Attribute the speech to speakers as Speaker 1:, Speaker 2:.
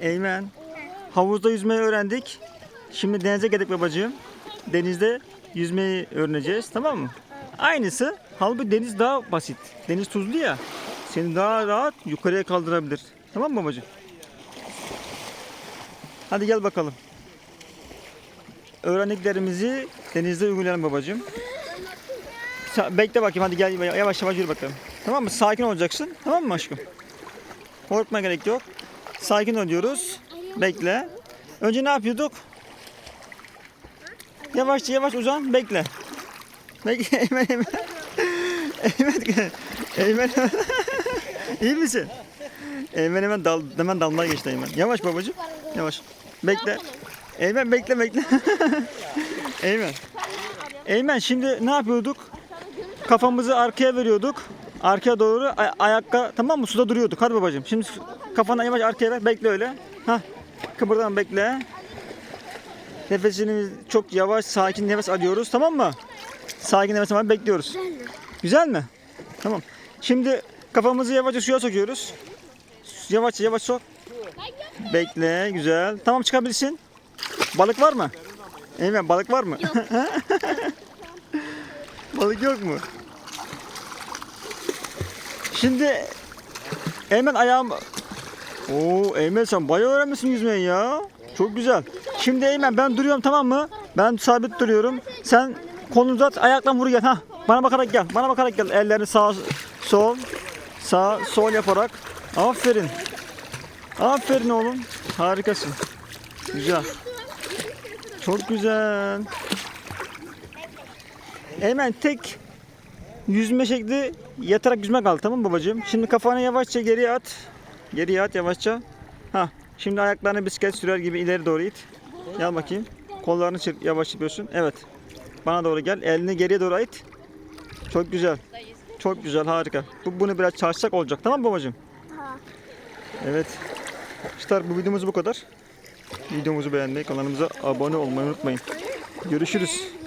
Speaker 1: Eymen. Havuzda yüzmeyi öğrendik. Şimdi denize geldik babacığım. Denizde yüzmeyi öğreneceğiz tamam mı? Aynısı. Halbuki deniz daha basit. Deniz tuzlu ya. Seni daha rahat yukarıya kaldırabilir. Tamam mı babacığım? Hadi gel bakalım. Öğrendiklerimizi denizde uygulayalım babacığım. Bekle bakayım hadi gel yavaş yavaş yürü bakalım. Tamam mı? Sakin olacaksın. Tamam mı aşkım? Korkma gerek yok. Sakin ol diyoruz. Bekle. Önce ne yapıyorduk? Yavaşça yavaş uzan. Bekle. Bekle. Eymen Eymen. Eymen. Eymen. İyi misin? Eymen hemen dal, hemen dalmaya geçti Eymen. Yavaş babacığım. Yavaş. Bekle. Eymen bekle bekle. Eymen. Eymen şimdi ne yapıyorduk? Kafamızı arkaya veriyorduk. Arkaya doğru ay- ayakta tamam mı? Suda duruyorduk. Hadi babacığım. Şimdi kafanı yavaş arkaya ver. Bekle öyle. Hah. Kıpırdan bekle. Nefesini çok yavaş, sakin nefes alıyoruz. Tamam mı? Sakin nefes almayı bekliyoruz. Güzel mi? Tamam. Şimdi kafamızı yavaşça suya sokuyoruz. Yavaşça yavaş sok. Bekle. Güzel. Tamam çıkabilirsin. Balık var mı? Eymen balık var mı? balık yok mu? Şimdi Eymen ayağım... Oo Eymen sen bayağı öğrenmişsin yüzmeyi ya. Çok güzel. Şimdi Eymen ben duruyorum tamam mı? Ben sabit duruyorum. Sen kolunu uzat ayakla vur gel. Ha, bana bakarak gel. Bana bakarak gel. Ellerini sağ sol sağ sol yaparak. Aferin. Aferin oğlum. Harikasın. Güzel. Çok güzel. Eymen tek yüzme şekli yatarak yüzme kaldı tamam babacığım? Şimdi kafanı yavaşça geriye at. Geriye at yavaşça. Ha. Şimdi ayaklarını bisiklet sürer gibi ileri doğru it. Gel bakayım. Kollarını çırp, yavaş yapıyorsun. Evet. Bana doğru gel. Elini geriye doğru it. Çok güzel. Çok güzel harika. Bu, bunu biraz çalışsak olacak tamam mı babacığım? Evet. İşte bu videomuz bu kadar. Videomuzu beğenmeyi, kanalımıza abone olmayı unutmayın. Görüşürüz.